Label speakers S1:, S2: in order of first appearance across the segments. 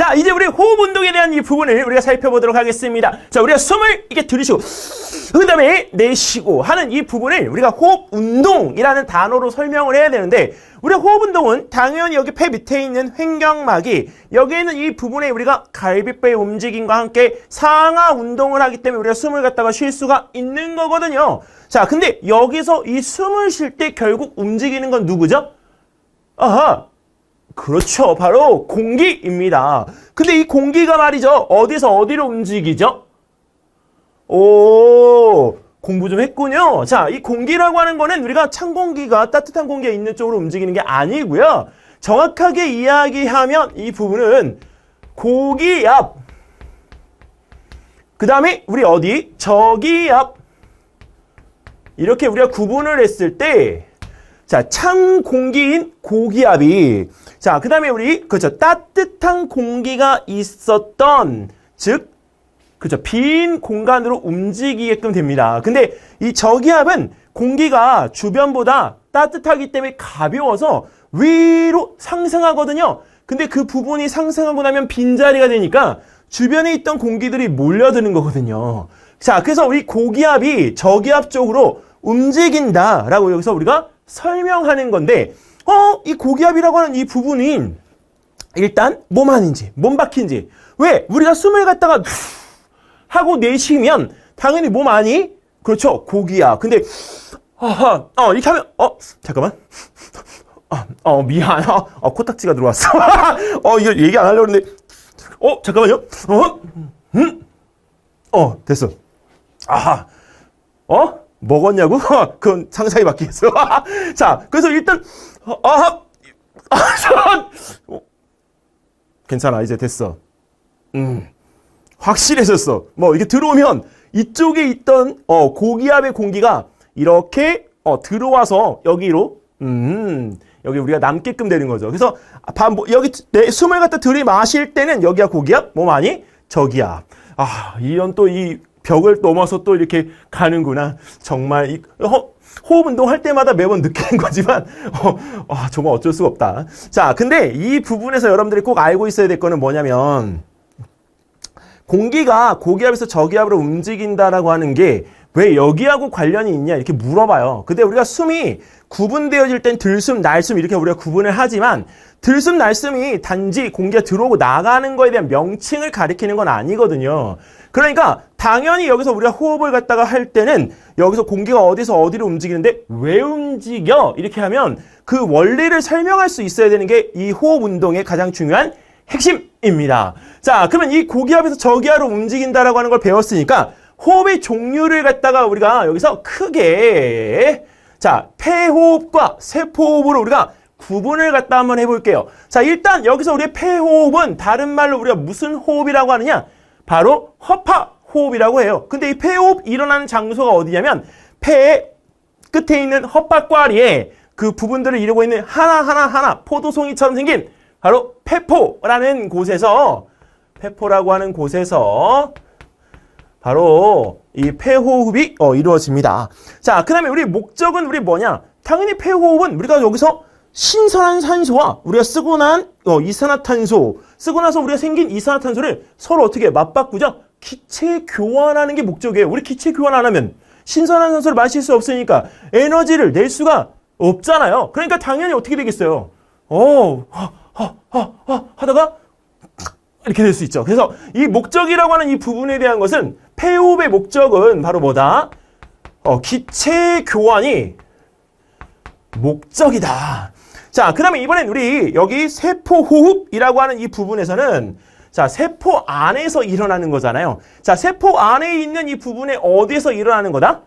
S1: 자, 이제 우리 호흡 운동에 대한 이 부분을 우리가 살펴보도록 하겠습니다. 자, 우리가 숨을 이렇게 들이쉬고, 그 다음에 내쉬고 하는 이 부분을 우리가 호흡 운동이라는 단어로 설명을 해야 되는데, 우리가 호흡 운동은 당연히 여기 폐 밑에 있는 횡격막이 여기에 있는 이 부분에 우리가 갈비뼈의 움직임과 함께 상하 운동을 하기 때문에 우리가 숨을 갖다가 쉴 수가 있는 거거든요. 자, 근데 여기서 이 숨을 쉴 때 결국 움직이는 건 누구죠? 아하, 그렇죠. 바로 공기입니다. 근데 이 공기가 말이죠. 어디서 어디로 움직이죠? 오, 공부 좀 했군요. 자, 이 공기라고 하는 거는 우리가 찬 공기가 따뜻한 공기가 있는 쪽으로 움직이는 게 아니고요. 정확하게 이야기하면 이 부분은 고기압. 그 다음에 우리 어디? 저기압. 이렇게 우리가 구분을 했을 때 자, 찬 공기인 고기압이 자, 그다음에 우리 그죠 따뜻한 공기가 있었던 즉 그죠 빈 공간으로 움직이게끔 됩니다. 근데 이 저기압은 공기가 주변보다 따뜻하기 때문에 가벼워서 위로 상승하거든요. 근데 그 부분이 상승하고 나면 빈자리가 되니까 주변에 있던 공기들이 몰려드는 거거든요. 자, 그래서 우리 고기압이 저기압 쪽으로 움직인다라고 여기서 우리가 설명하는 건데, 어, 이 고기압이라고 하는 이 부분이 일단 몸 안인지, 몸 밖인지. 왜? 우리가 숨을 갖다가 하고 내쉬면 당연히 몸 안이 그렇죠. 고기압. 근데 아하, 어, 이렇게 하면 어, 잠깐만. 어, 어 미안. 어, 어, 코딱지가 들어왔어. 어, 이거 얘기 안 하려고 했는데 어, 잠깐만요. 어? 음? 어, 됐어. 아하. 어? 먹었냐고? 그건 상상이 바뀌겠어. 자, 그래서 일단, 어, 아하, 아, 어, 괜찮아, 이제 됐어. 음, 확실해졌어. 뭐, 이게 들어오면 이쪽에 있던, 어, 고기압의 공기가 이렇게, 어, 들어와서 여기로, 음, 여기 우리가 남게끔 되는 거죠. 그래서, 반, 여기 내 숨을 갖다 들이마실 때는 여기가 고기압, 몸 안이 저기압. 아, 이런 또 이 벽을 넘어서 또 이렇게 가는구나. 정말 이 호, 호흡 운동 할 때마다 매번 느끼는 거지만 어, 아, 정말 어쩔 수가 없다. 자, 근데 이 부분에서 여러분들이 꼭 알고 있어야 될 거는 뭐냐면 공기가 고기압에서 저기압으로 움직인다라고 하는 게 왜 여기하고 관련이 있냐 이렇게 물어봐요. 근데 우리가 숨이 구분되어질 땐 들숨, 날숨 이렇게 우리가 구분을 하지만 들숨, 날숨이 단지 공기가 들어오고 나가는 거에 대한 명칭을 가리키는 건 아니거든요. 그러니까 당연히 여기서 우리가 호흡을 갖다가 할 때는 여기서 공기가 어디서 어디로 움직이는데 왜 움직여? 이렇게 하면 그 원리를 설명할 수 있어야 되는 게 이 호흡 운동의 가장 중요한 핵심입니다. 자, 그러면 이 고기압에서 저기압으로 움직인다라고 하는 걸 배웠으니까 호흡의 종류를 갖다가 우리가 여기서 크게 자, 폐호흡과 세포호흡으로 우리가 구분을 갖다 한번 해볼게요. 자, 일단 여기서 우리의 폐호흡은 다른 말로 우리가 무슨 호흡이라고 하느냐? 바로 허파 호흡이라고 해요. 근데 이 폐호흡 일어나는 장소가 어디냐면 폐 끝에 있는 헛박과리에 그 부분들을 이루고 있는 하나하나 하나 포도송이처럼 생긴 바로 폐포라는 곳에서 폐포라고 하는 곳에서 바로 이 폐호흡이 어, 이루어집니다. 자, 그 다음에 우리 목적은 우리 뭐냐? 당연히 폐호흡은 우리가 여기서 신선한 산소와 우리가 쓰고 난 어, 이산화탄소, 쓰고 나서 우리가 생긴 이산화탄소를 서로 어떻게 맞바꾸죠? 기체 교환하는 게 목적이에요. 우리 기체 교환 안 하면 신선한 산소를 마실 수 없으니까 에너지를 낼 수가 없잖아요. 그러니까 당연히 어떻게 되겠어요? 어, 하, 하, 하, 하, 하다가 이렇게 될 수 있죠. 그래서 이 목적이라고 하는 이 부분에 대한 것은 폐호흡의 목적은 바로 뭐다? 어, 기체 교환이 목적이다. 자, 그 다음에 이번엔 우리 여기 세포호흡이라고 하는 이 부분에서는 자, 세포 안에서 일어나는 거잖아요. 자, 세포 안에 있는 이 부분에 어디에서 일어나는 거다?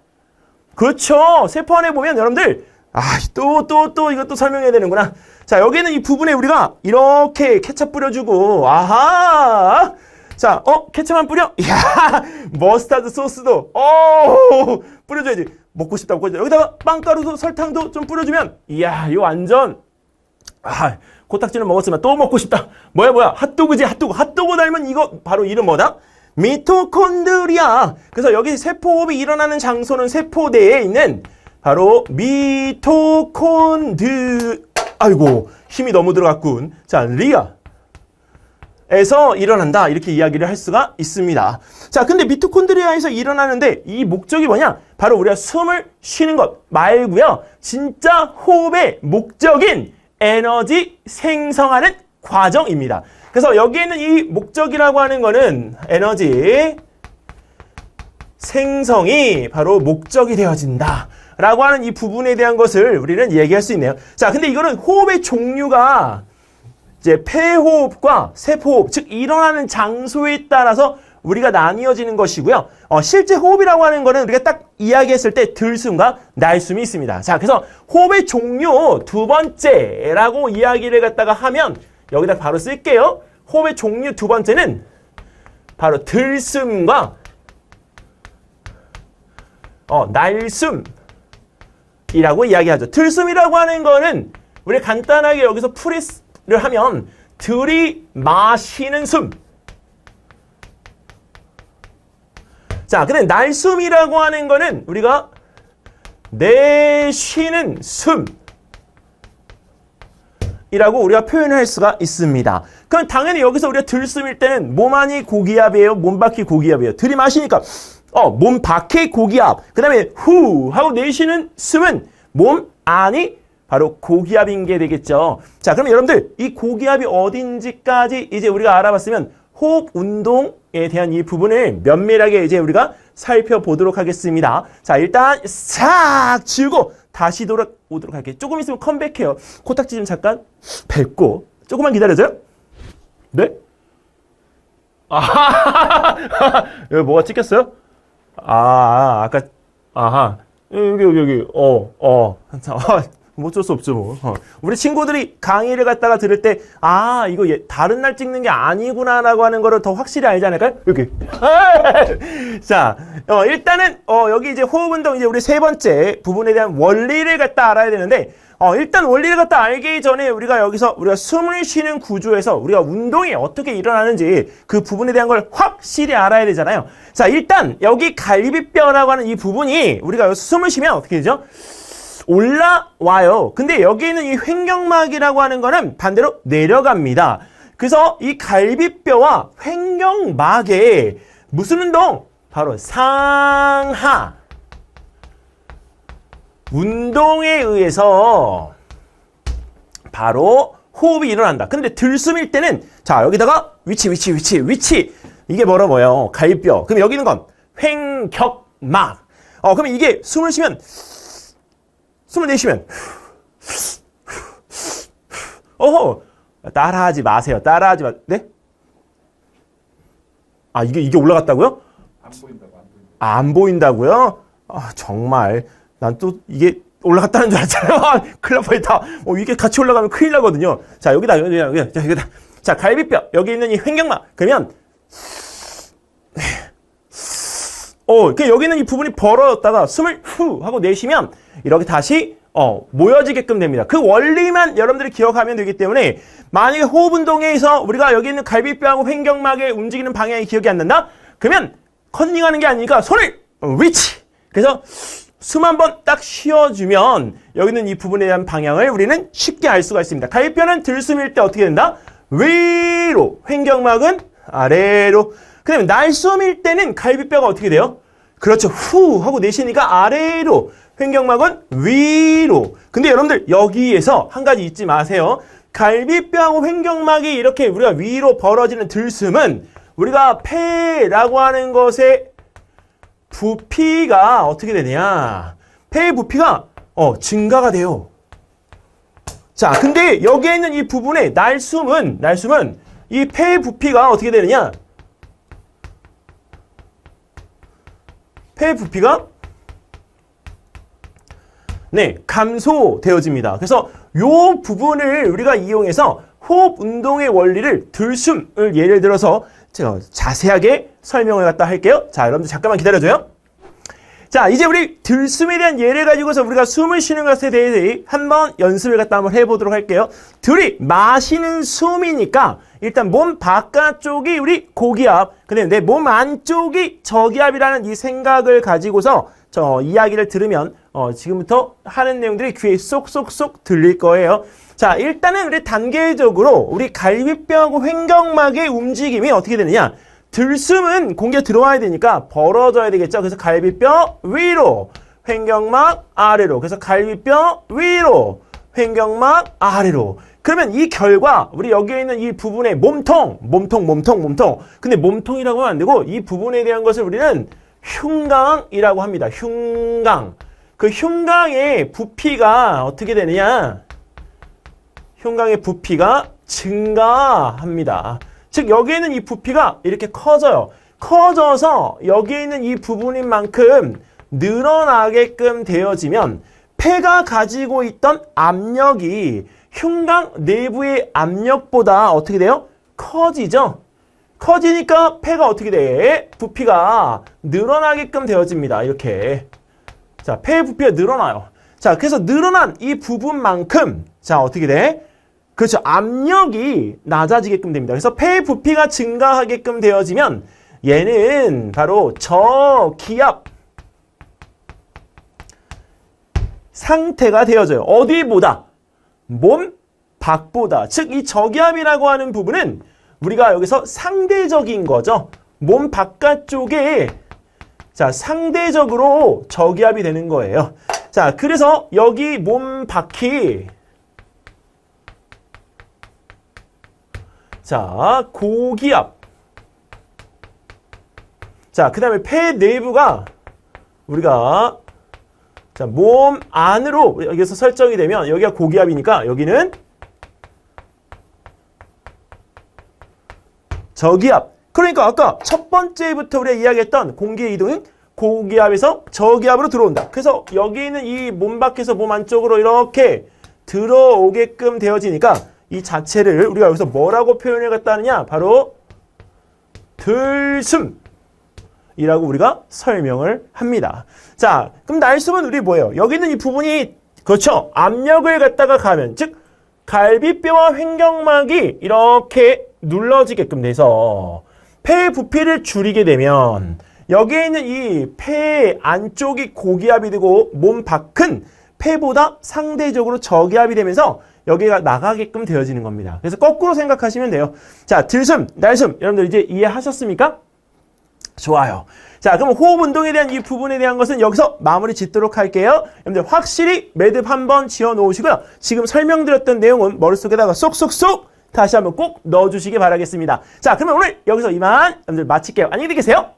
S1: 그렇죠. 세포 안에 보면 여러분들, 아, 또, 또, 또 이것도 설명해야 되는구나. 자, 여기는 이 부분에 우리가 이렇게 케찹 뿌려주고, 아하! 자, 어, 케찹만 뿌려? 이야, 머스타드 소스도, 어, 뿌려줘야지. 먹고 싶다고 뿌려줘. 여기다가 빵가루도 설탕도 좀 뿌려주면, 이야, 이거 완전, 아, 코딱지는 먹었으면 또 먹고 싶다. 뭐야, 뭐야. 핫도그지, 핫도그. 핫도그 닮은 이거 바로 이름 뭐다? 미토콘드리아. 그래서 여기 세포호흡이 일어나는 장소는 세포대에 있는 바로 미토콘드, 아이고, 힘이 너무 들어갔군. 자, 리아. 에서 일어난다 이렇게 이야기를 할 수가 있습니다. 자, 근데 미토콘드리아에서 일어나는데 이 목적이 뭐냐? 바로 우리가 숨을 쉬는 것 말고요. 진짜 호흡의 목적인 에너지 생성하는 과정입니다. 그래서 여기에는 이 목적이라고 하는 거는 에너지 생성이 바로 목적이 되어진다. 라고 하는 이 부분에 대한 것을 우리는 얘기할 수 있네요. 자, 근데 이거는 호흡의 종류가 이제 폐호흡과 세포호흡, 즉 일어나는 장소에 따라서 우리가 나뉘어지는 것이고요. 어, 실제 호흡이라고 하는 거는 우리가 딱 이야기했을 때 들숨과 날숨이 있습니다. 자, 그래서 호흡의 종류 두 번째라고 이야기를 갖다가 하면 여기다 바로 쓸게요. 호흡의 종류 두 번째는 바로 들숨과 어, 날숨이라고 이야기하죠. 들숨이라고 하는 거는 우리 간단하게 여기서 풀이 를 하면 들이마시는 숨. 자, 근데 날숨이라고 하는 거는 우리가 내쉬는 숨. 이라고 우리가 표현할 수가 있습니다. 그럼 당연히 여기서 우리가 들숨일 때는 몸 안이 고기압이에요? 몸 밖이 고기압이에요? 들이마시니까 어, 몸 밖의 고기압. 그 다음에 후 하고 내쉬는 숨은 몸 안이 바로 고기압인 게 되겠죠. 자, 그럼 여러분들 이 고기압이 어딘지까지 이제 우리가 알아봤으면 호흡 운동에 대한 이 부분을 면밀하게 이제 우리가 살펴보도록 하겠습니다. 자, 일단 싹 지우고 다시 돌아오도록 할게요. 조금 있으면 컴백해요. 코딱지 좀 잠깐 뱉고 조금만 기다려줘요. 네? 아, 여기 뭐가 찍혔어요? 아, 아 아까 아하 여기 여기 여기 어 어 뭐 어쩔 수 없죠 뭐 어. 우리 친구들이 강의를 갖다가 들을 때 아 이거 예, 다른 날 찍는 게 아니구나라고 하는 거를 더 확실히 알지 않을까요? 여기 자 어, 일단은 어, 여기 이제 호흡 운동 이제 우리 세 번째 부분에 대한 원리를 갖다 알아야 되는데 어, 일단 원리를 갖다 알기 전에 우리가 여기서 우리가 숨을 쉬는 구조에서 우리가 운동이 어떻게 일어나는지 그 부분에 대한 걸 확실히 알아야 되잖아요. 자, 일단 여기 갈비뼈라고 하는 이 부분이 우리가 숨을 쉬면 어떻게 되죠? 올라와요. 근데 여기 있는 이 횡격막이라고 하는 거는 반대로 내려갑니다. 그래서 이 갈비뼈와 횡격막에 무슨 운동? 바로 상하. 운동에 의해서 바로 호흡이 일어난다. 근데 들숨일 때는 자 여기다가 위치 위치 위치 위치 이게 뭐라 뭐예요? 갈비뼈. 그럼 여기 있는 건 횡격막. 어 그러면 이게 숨을 쉬면 숨을 내쉬면 어허 따라하지 마세요. 따라하지 마. 네? 아 이게 이게 올라갔다고요?
S2: 안 보인다고 안 보인다.
S1: 아, 안 보인다고요? 아, 정말. 난 또 이게 올라갔다는 줄 알았잖아요. 아, 날 뻔했다. 어, 이게 같이 올라가면 큰일 나거든요. 자, 여기다, 여기다, 여기다. 자, 여기다. 자, 갈비뼈. 여기 있는 이 횡격막. 그러면, 어, 그 여기는 이 부분이 벌어졌다가 숨을 후 하고 내쉬면 이렇게 다시 어, 모여지게끔 됩니다. 그 원리만 여러분들이 기억하면 되기 때문에 만약에 호흡 운동에서 우리가 여기 있는 갈비뼈하고 횡격막의 움직이는 방향이 기억이 안 난다? 그러면 컨닝하는 게 아니니까 손을 위치. 그래서 숨 한 번 딱 쉬어주면 여기 있는 이 부분에 대한 방향을 우리는 쉽게 알 수가 있습니다. 갈비뼈는 들숨일 때 어떻게 된다? 위로. 횡격막은 아래로. 그 다음에 날숨일 때는 갈비뼈가 어떻게 돼요? 그렇죠. 후 하고 내쉬니까 아래로. 횡격막은 위로. 근데 여러분들 여기에서 한 가지 잊지 마세요. 갈비뼈하고 횡격막이 이렇게 우리가 위로 벌어지는 들숨은 우리가 폐라고 하는 것의 부피가 어떻게 되냐? 폐의 부피가 어 증가가 돼요. 자, 근데 여기에 있는 이 부분에 날숨은 날숨은 이 폐의 부피가 어떻게 되느냐? 폐의 부피가 네, 감소되어집니다. 그래서 요 부분을 우리가 이용해서 호흡 운동의 원리를 들숨을 예를 들어서 제가 자세하게 설명을 갖다 할게요. 자, 여러분들 잠깐만 기다려줘요. 자, 이제 우리 들숨에 대한 예를 가지고서 우리가 숨을 쉬는 것에 대해서 한번 연습을 갖다 한번 해보도록 할게요. 들이 마시는 숨이니까 일단 몸 바깥쪽이 우리 고기압, 근데 내 몸 안쪽이 저기압이라는 이 생각을 가지고서 저 이야기를 들으면 어, 지금부터 하는 내용들이 귀에 쏙쏙쏙 들릴 거예요. 자, 일단은 우리 단계적으로 우리 갈비뼈하고 횡격막의 움직임이 어떻게 되느냐? 들숨은 공기가 들어와야 되니까 벌어져야 되겠죠. 그래서 갈비뼈 위로, 횡격막 아래로. 그래서 갈비뼈 위로, 횡격막 아래로. 그러면 이 결과 우리 여기에 있는 이 부분의 몸통, 몸통, 몸통, 몸통. 근데 몸통이라고 하면 안 되고 이 부분에 대한 것을 우리는 흉강이라고 합니다. 흉강. 그 흉강의 부피가 어떻게 되느냐? 흉강의 부피가 증가합니다. 즉 여기에 있는 이 부피가 이렇게 커져요. 커져서 여기에 있는 이 부분인 만큼 늘어나게끔 되어지면 폐가 가지고 있던 압력이 흉강 내부의 압력보다 어떻게 돼요? 커지죠? 커지니까 폐가 어떻게 돼? 부피가 늘어나게끔 되어집니다. 이렇게. 자, 폐의 부피가 늘어나요. 자, 그래서 늘어난 이 부분만큼 자, 어떻게 돼? 그렇죠. 압력이 낮아지게끔 됩니다. 그래서 폐의 부피가 증가하게끔 되어지면 얘는 바로 저기압 상태가 되어져요. 어디보다? 몸 밖보다. 즉, 이 저기압이라고 하는 부분은 우리가 여기서 상대적인 거죠. 몸 바깥쪽에 자, 상대적으로 저기압이 되는 거예요. 자, 그래서 여기 몸 밖이 자, 고기압. 자, 그 다음에 폐 내부가 우리가 자, 몸 안으로 여기서 설정이 되면 여기가 고기압이니까 여기는 저기압. 그러니까 아까 첫 번째부터 우리가 이야기했던 공기의 이동은 고기압에서 저기압으로 들어온다. 그래서 여기 있는 이 몸 밖에서 몸 안쪽으로 이렇게 들어오게끔 되어지니까 이 자체를 우리가 여기서 뭐라고 표현해 갔다느냐? 바로 들숨. 이라고 우리가 설명을 합니다. 자, 그럼 날숨은 우리 뭐예요? 여기 있는 이 부분이 그렇죠. 압력을 갖다가 가면 즉 갈비뼈와 횡격막이 이렇게 눌러지게끔 돼서 폐의 부피를 줄이게 되면 여기에 있는 이 폐 안쪽이 고기압이 되고 몸 밖은 폐보다 상대적으로 저기압이 되면서 여기가 나가게끔 되어지는 겁니다. 그래서 거꾸로 생각하시면 돼요. 자, 들숨, 날숨 여러분들 이제 이해하셨습니까? 좋아요. 자, 그럼 호흡 운동에 대한 이 부분에 대한 것은 여기서 마무리 짓도록 할게요. 여러분들 확실히 매듭 한번 지어 놓으시고요. 지금 설명드렸던 내용은 머릿속에다가 쏙쏙쏙 다시 한번 꼭 넣어주시기 바라겠습니다. 자, 그러면 오늘 여기서 이만 여러분들 마칠게요. 안녕히 계세요.